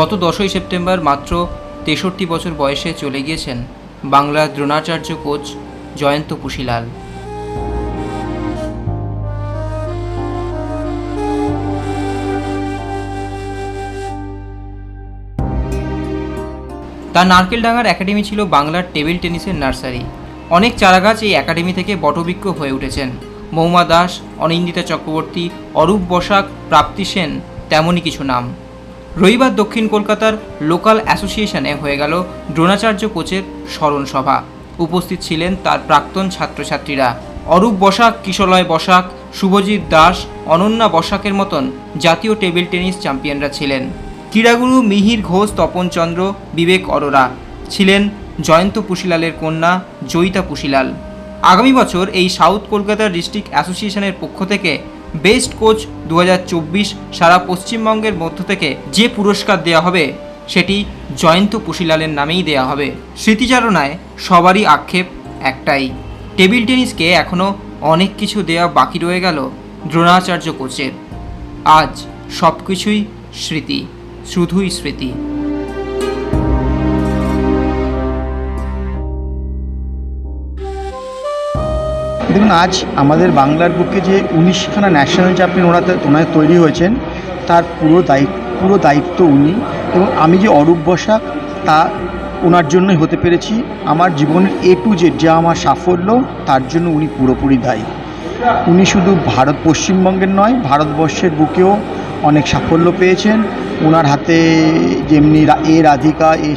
গত দশই সেপ্টেম্বর মাত্র তেষট্টি বছর বয়সে চলে গিয়েছেন বাংলার দ্রোণাচার্য কোচ জয়ন্ত পুশিলাল। তার নারকেলডাঙ্গার একাডেমি ছিল বাংলার টেবিল টেনিসের নার্সারি। অনেক চারাগাছ এই একাডেমি থেকে বটবৃক্ষ হয়ে উঠেছেন। মৌমা দাস, অনিন্দিতা চক্রবর্তী, অরূপ বসাক, প্রাপ্তি সেন তেমনই কিছু নাম। রবিবার দক্ষিণ কলকাতার লোকাল অ্যাসোসিয়েশনে হয়ে গেল দ্রোণাচার্য কোচের স্মরণ সভা। উপস্থিত ছিলেন তার প্রাক্তন ছাত্রছাত্রীরা। অরূপ বসাক, কিশলয় বসাক, শুভজিৎ দাস, অনন্যা বসাকের মতন জাতীয় টেবিল টেনিস চ্যাম্পিয়নরা ছিলেন। ক্রীড়াগুরু মিহির ঘোষ, তপন চন্দ্র, বিবেক অরোরা ছিলেন জয়ন্ত পুশিলালের কন্যা জয়িতা পুশিলাল। আগামী বছর এই সাউথ কলকাতা ডিস্ট্রিক্ট অ্যাসোসিয়েশনের পক্ষ থেকে বেস্ট কোচ দু হাজার চব্বিশ সারা পশ্চিমবঙ্গের মধ্য থেকে যে পুরস্কার দেওয়া হবে, সেটি জয়ন্ত পুশিলালের নামেই দেওয়া হবে। স্মৃতিচারণায় সবারই আক্ষেপ একটাই, টেবিল টেনিসকে এখনও অনেক কিছু দেওয়া বাকি রয়ে গেল দ্রোণাচার্য কোচের। আজ সব কিছুই স্মৃতি, শুধুই স্মৃতি। দেখুন, আজ আমাদের বাংলার বুকে যে উনিশখানা ন্যাশনাল চ্যাম্পিয়ন ওনাতে ওনার তৈরি হয়েছেন, তার পুরো দায়িত্ব পুরো দায়িত্ব উনি এবং আমি যে অরূপ বসাক তা ওনার জন্যই হতে পেরেছি। আমার জীবনের এ টু জেড যা আমার সাফল্য, তার জন্য উনি পুরোপুরি দায়ী। উনি শুধু ভারত পশ্চিমবঙ্গের নয়, ভারতবর্ষের বুকেও অনেক সাফল্য পেয়েছেন। ওনার হাতে যেমনি এ রাধিকা, এ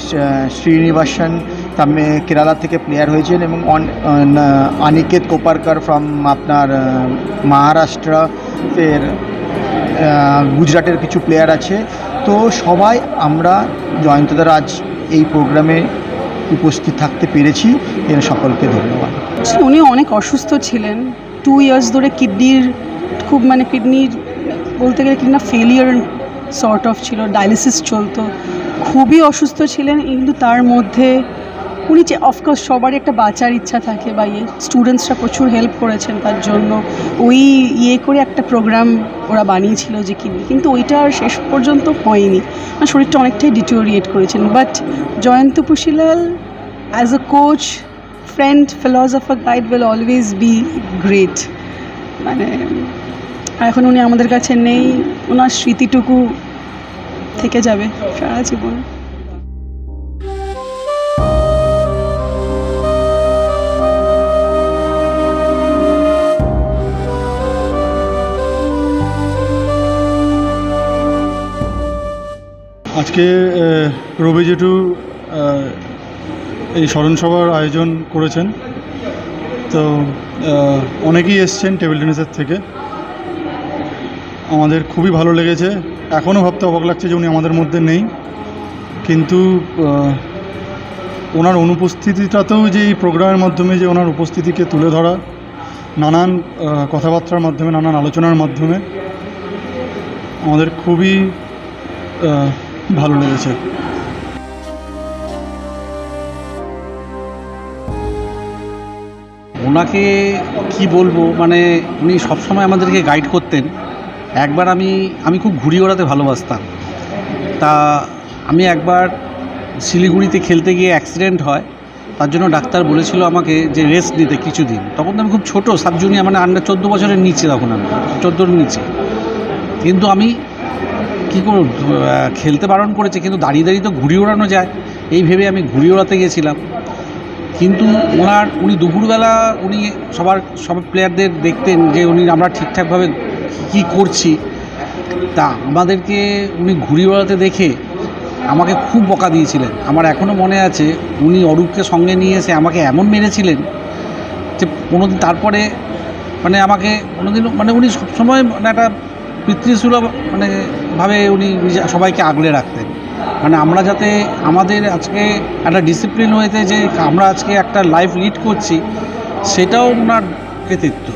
শ্রীনিবাসন তামে কেরালা থেকে প্লেয়ার হয়েছেন এবং অনিকেত কোপারকার ফ্রম আপনার মহারাষ্ট্র এর গুজরাটের কিছু প্লেয়ার আছে। তো সবাই আমরা জয়ন্তদার আজ এই প্রোগ্রামে উপস্থিত থাকতে পেরেছি। এর সকলকে ধন্যবাদ। উনি অনেক অসুস্থ ছিলেন। টু ইয়ার্স ধরে কিডনির খুব মানে কিডনির বলতে গেলে কিডনা ফেলিয়ার সর্ট অফ ছিল। ডায়ালিসিস চলতো। খুবই অসুস্থ ছিলেন। কিন্তু তার মধ্যে উনি যে অফকোর্স সবারই একটা বাঁচার ইচ্ছা থাকে বা ইয়ে স্টুডেন্টসরা প্রচুর হেল্প করেছেন তার জন্য। ওই ইয়ে করে একটা প্রোগ্রাম ওরা বানিয়েছিল যে কিডনি কিন্তু ওইটা আর শেষ পর্যন্ত হয়নি। আমার শরীরটা অনেকটাই ডিটোরিয়েট করেছেন। But Joyanta Pushilal as a coach friend philosopher guide will always be great মানে এখন উনি আমাদের কাছে নেই। ওনার স্মৃতিটুকু থেকে যাবে সারা জীবন। আজকে রবি জেঠু এই স্মরণসভার আয়োজন করেছেন। তো অনেকেই এসছেন টেবিল টেনিসের থেকে। আমাদের খুবই ভালো লেগেছে। এখনও ভাবতে অবাক লাগছে যে উনি আমাদের মধ্যে নেই। কিন্তু ওনার অনুপস্থিতিটাতেও যে এই প্রোগ্রামের মাধ্যমে যে ওনার উপস্থিতিকে তুলে ধরা, নানান কথাবার্তার মাধ্যমে, নানান আলোচনার মাধ্যমে, আমাদের খুবই ভালো লেগেছে। ওনাকে কি বলব? মানে উনি সবসময় আমাদেরকে গাইড করতেন। একবার আমি আমি খুব ঘুড়ি ওড়াতে ভালোবাসতাম। তা আমি একবার শিলিগুড়িতে খেলতে গিয়ে অ্যাক্সিডেন্ট হয়। তার জন্য ডাক্তার বলেছিল আমাকে যে রেস্ট নিতে কিছুদিন। তখন তো আমি খুব ছোটো সাব জুনিয়র মানে আন্ডার চোদ্দ বছরের নিচে তখন আমি, চোদ্দোর নিচে। কিন্তু আমি কী করব? খেলতে বারণ করেছে, কিন্তু দাঁড়িয়ে দাঁড়িয়ে তো ঘুড়ি ওড়ানো যায়। এই ভেবে আমি ঘুড়ি ওড়াতে গেছিলাম কিন্তু ওনার, উনি দুপুরবেলা উনি সবার, সব প্লেয়ারদের দেখতেন যে উনি আমরা ঠিকঠাকভাবে কী করছি। তা আমাদেরকে উনি ঘুড়ি ওড়াতে দেখে আমাকে খুব বকা দিয়েছিলেন। আমার এখনও মনে আছে, উনি অরূপকে সঙ্গে নিয়ে এসে আমাকে এমন মেরেছিলেন যে কোনোদিন তারপরে মানে আমাকে কোনোদিন মানে উনি সবসময় মানে একটা পিতৃসুলভ মানে ভাবে উনি সবাইকে আগলে রাখতেন। মানে আমরা যাতে আমাদের আজকে একটা ডিসিপ্লিন হয়েছে যে আমরা আজকে একটা লাইফ লিড করছি, সেটাও ওনার কৃতিত্ব।